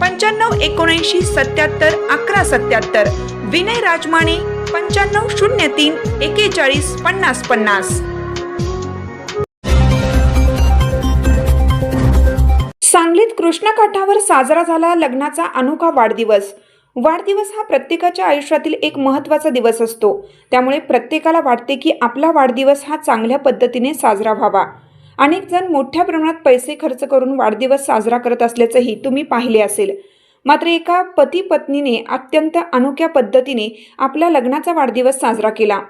पंच्याण्णव एकोणऐंशी सत्याहत्तर अकरा सत्याहत्तर. विनय राजमाने पंच्याण्णव शून्य तीन एकेचाळीस पन्नास पन्नास. सांगलीत कृष्णकाठावर साजरा झाला लग्नाचा अनोखा वाढदिवस. वाढदिवस हा प्रत्येकाच्या आयुष्यातील एक महत्त्वाचा दिवस असतो. त्यामुळे प्रत्येकाला वाटते की आपला वाढदिवस हा चांगल्या पद्धतीने साजरा व्हावा. अनेक जण मोठ्या प्रमाणात पैसे खर्च करून वाढदिवस साजरा करत असल्याचंही तुम्ही पाहिले असेल. मात्र एका पती पत्नीने अत्यंत अनोख्या पद्धतीने आपल्या लग्नाचा वाढदिवस साजरा केला.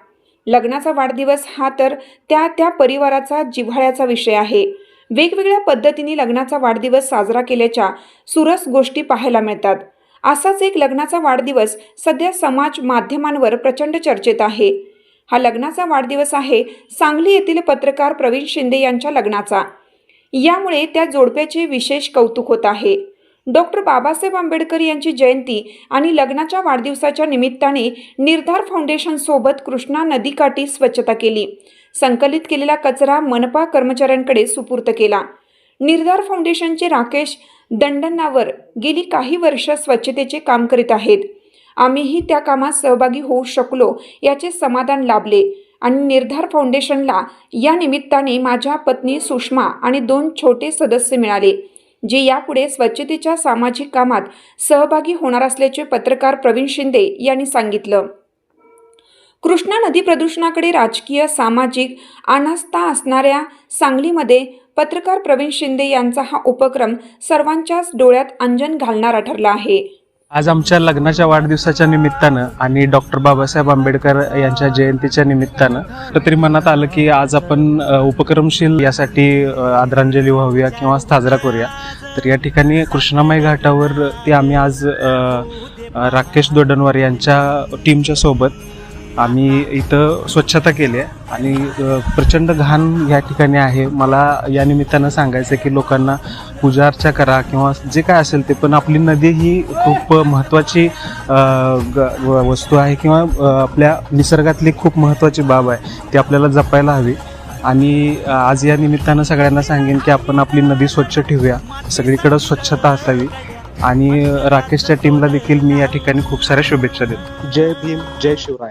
लग्नाचा वाढदिवस हा तर त्या त्या परिवाराचा जिव्हाळ्याचा विषय आहे. वेगवेगळ्या पद्धतीने लग्नाचा वाढदिवस साजरा केल्याच्या सुरस गोष्टी पाहायला मिळतात. असाच एक लग्नाचा वाढदिवस सध्या समाज माध्यमांवर प्रचंड चर्चेत आहे. हा लग्नाचा वाढदिवस आहे. सांगली येथील पत्रकार प्रवीण शिंदे यांच्या लग्नाचा. यामुळे त्या जोडप्याचे विशेष कौतुक होत आहे. डॉक्टर बाबासाहेब आंबेडकर यांची जयंती आणि लग्नाच्या वाढदिवसाच्या निमित्ताने निर्धार फाउंडेशनसोबत कृष्णा नदीकाठी स्वच्छता केली. संकलित केलेला कचरा मनपा कर्मचाऱ्यांकडे सुपूर्त केला. निर्धार फाउंडेशनचे राकेश दंडनावर गेली काही वर्ष स्वच्छतेचे काम करीत आहेत. आम्हीही त्या कामात सहभागी होऊ शकलो याचे समाधान लाभले. आणि निर्धार फाउंडेशनला या निमित्ताने माझ्या पत्नी सुषमा आणि दोन छोटे सदस्य मिळाले जे यापुढे स्वच्छतेच्या सामाजिक कामात सहभागी होणार असल्याचे पत्रकार प्रवीण शिंदे यांनी सांगितलं. कृष्णा नदी प्रदूषणाकडे राजकीय सामाजिक अनास्था असणाऱ्या सांगलीमध्ये पत्रकार प्रवीण शिंदे यांचा हा उपक्रम सर्वांच्याच डोळ्यात अंजन घालणारा ठरला आहे. आज आमच्या लग्नाच्या वाढदिवसाच्या निमित्तानं आणि डॉक्टर बाबासाहेब आंबेडकर यांच्या जयंतीच्या निमित्तानं तरी मनात आलं की आज आपण उपक्रमशील यासाठी आदरांजली वाहूया किंवा साजरा करूया. तर या ठिकाणी कृष्णामाई घाटावर ते आम्ही आज राकेश दोडणवार यांच्या टीमच्या सोबत आम्ही इथं स्वच्छता केली आहे. आणि प्रचंड घाण या ठिकाणी आहे. मला या निमित्तानं सांगायचं की लोकांना पूजा अर्चा करा किंवा जे काय असेल ते पण आपली नदी ही खूप महत्त्वाची ग- व- वस्तू आहे किंवा आपल्या निसर्गातली खूप महत्त्वाची बाब आहे. ती आपल्याला जपायला हवी. आणि आज या निमित्तानं सगळ्यांना सांगेन की आपण आपली नदी स्वच्छ ठेवूया. सगळीकडं स्वच्छता असावी. आणि राकेशच्या टीमला देखील मी या ठिकाणी खूप साऱ्या शुभेच्छा देतो. जय भीम जय शिवराय.